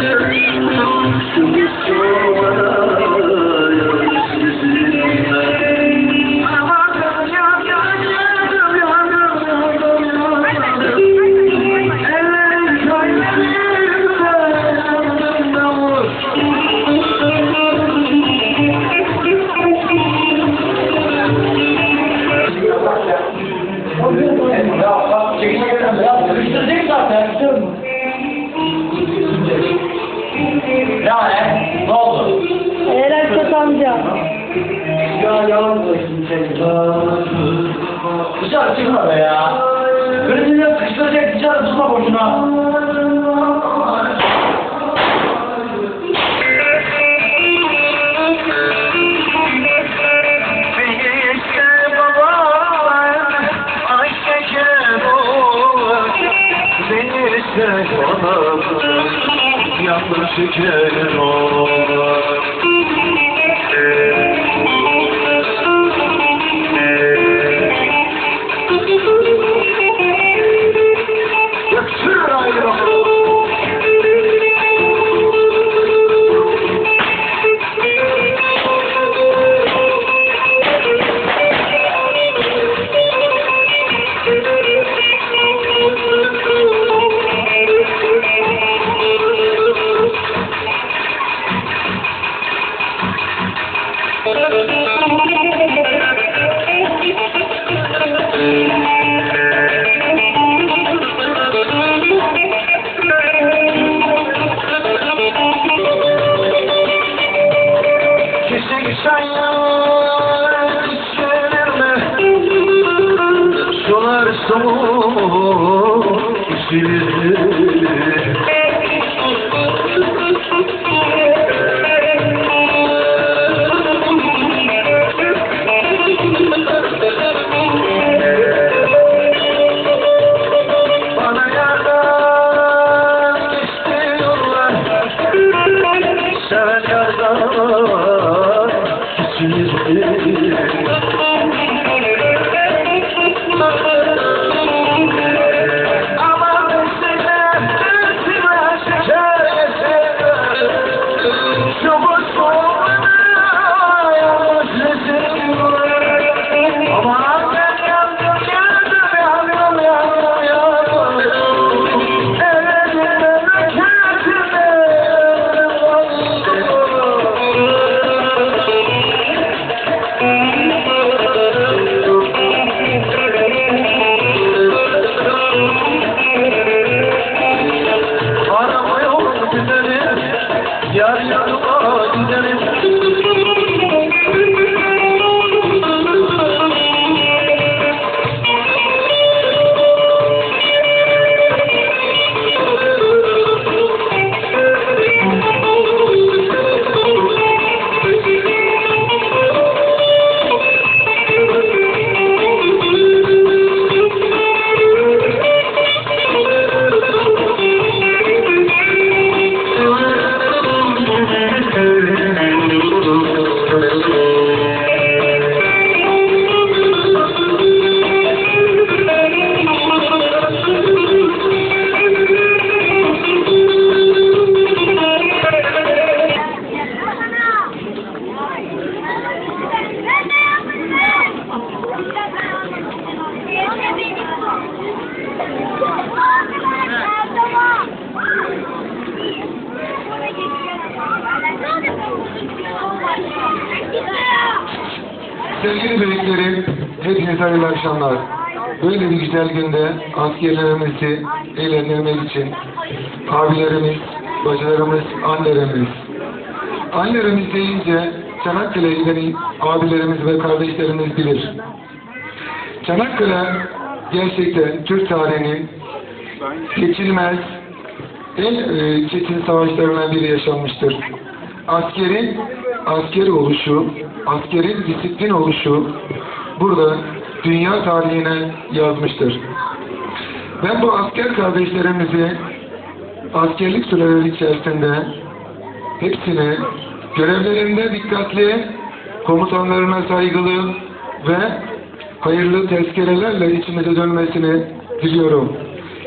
Ya Ya ne? Oldu? Erenköt amca. Ya yalnızsın sen. Dışarı çıkma be ya. Krizine sıkıştıracak dışarı tutma boşuna. Şeker olur. Yaksır Sayar içerime Sular soğuk içilir Oh, Sevgili büyüklerim, hepinize hayırlı akşamlar. Böyle bir güzel günde askerlerimizi eğlendirmek için abilerimiz, bacılarımız, annelerimiz. Annelerimiz deyince Çanakkale'ye giden abilerimiz ve kardeşlerimiz bilir. Çanakkale gerçekten Türk tarihinin geçilmez en e, çetin savaşlarından biri yaşanmıştır. Askerin asker oluşu, askerin disiplin oluşu burada dünya tarihine yazmıştır. Ben bu asker kardeşlerimizi askerlik süreleri içerisinde hepsini görevlerinde dikkatli, komutanlarına saygılı ve hayırlı tezkerelerle içimize dönmesini diliyorum.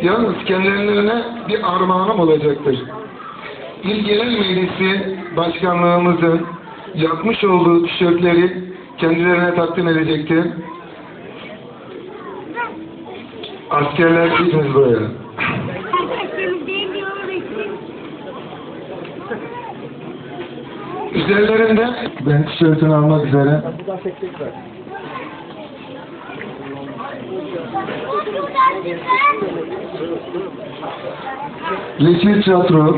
Yalnız kendilerine bir armağanım olacaktır. İl Genel Meclisi Başkanlığımızın yapmış olduğu tişörtleri kendilerine takdim edecektir. Askerler hepimiz buraya. Üzerlerinde ben tişörtünü almak üzere Reçel Tiyatro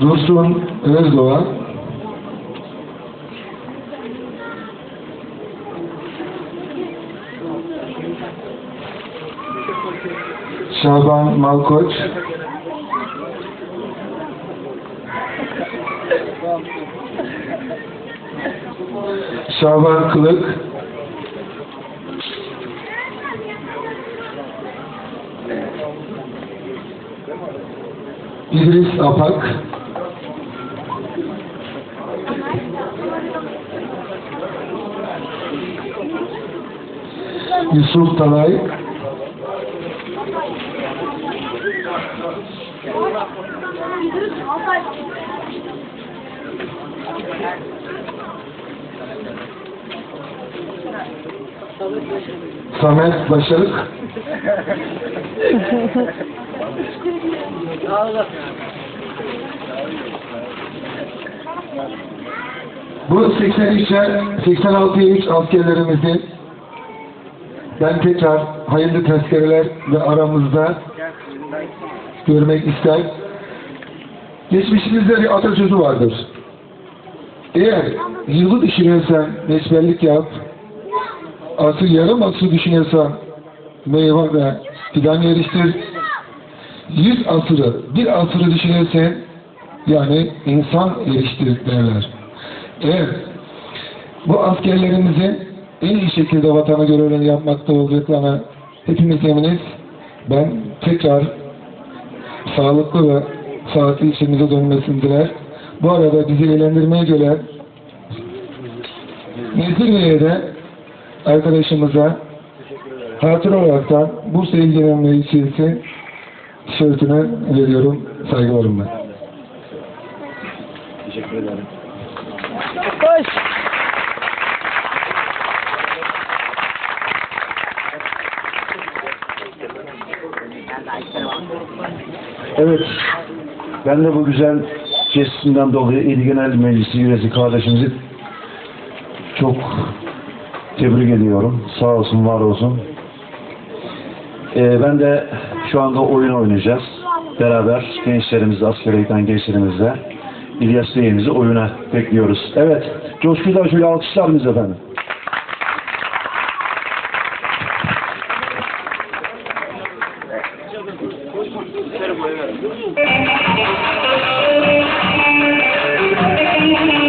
Dursun Özdoğan. Şaban Malkoç. Şaban Kılık İdris Apak. Yusuf Talay. Samet Başarık Bu 83'e 86'ya 3 askerlerimizi ben tekrar hayırlı tezkereler ve aramızda görmek ister. Geçmişimizde bir atasözü vardır. Eğer yılı düşünüyorsan meşbellik yap, asıl yarım asıl düşünüyorsan meyve ve fidan yetiştir. Yüz asırı, bir asırı düşünürsen yani insan derler. Eğer bu askerlerimizin en iyi şekilde vatana görevlerini yapmakta olduklarına hepimiz eminiz. Ben tekrar sağlıklı ve saatli işimize dönmesini diler. Bu arada bizi eğlendirmeye gelen Nezir Bey'e de arkadaşımıza hatıra olaraktan Bursa İl Genel tişörtünü veriyorum saygılarımla. Koş. Evet, ben de bu güzel gestinden dolayı İl Genel Meclisi üyesi kardeşimizi çok tebrik ediyorum. Sağ olsun, var olsun. Ee, ben de şu anda oyun oynayacağız. Beraber gençlerimizle, askere giden gençlerimizle İlyas Bey'imizi oyuna bekliyoruz. Evet, coşkuyla şöyle alkışlar mıyız efendim? Yüreğimde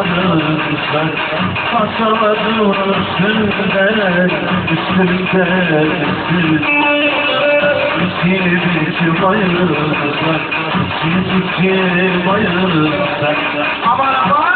sarılsa Masaların üstünde Üstünde İki biçim ayrılsa İki biçim ayrılsa Aman aman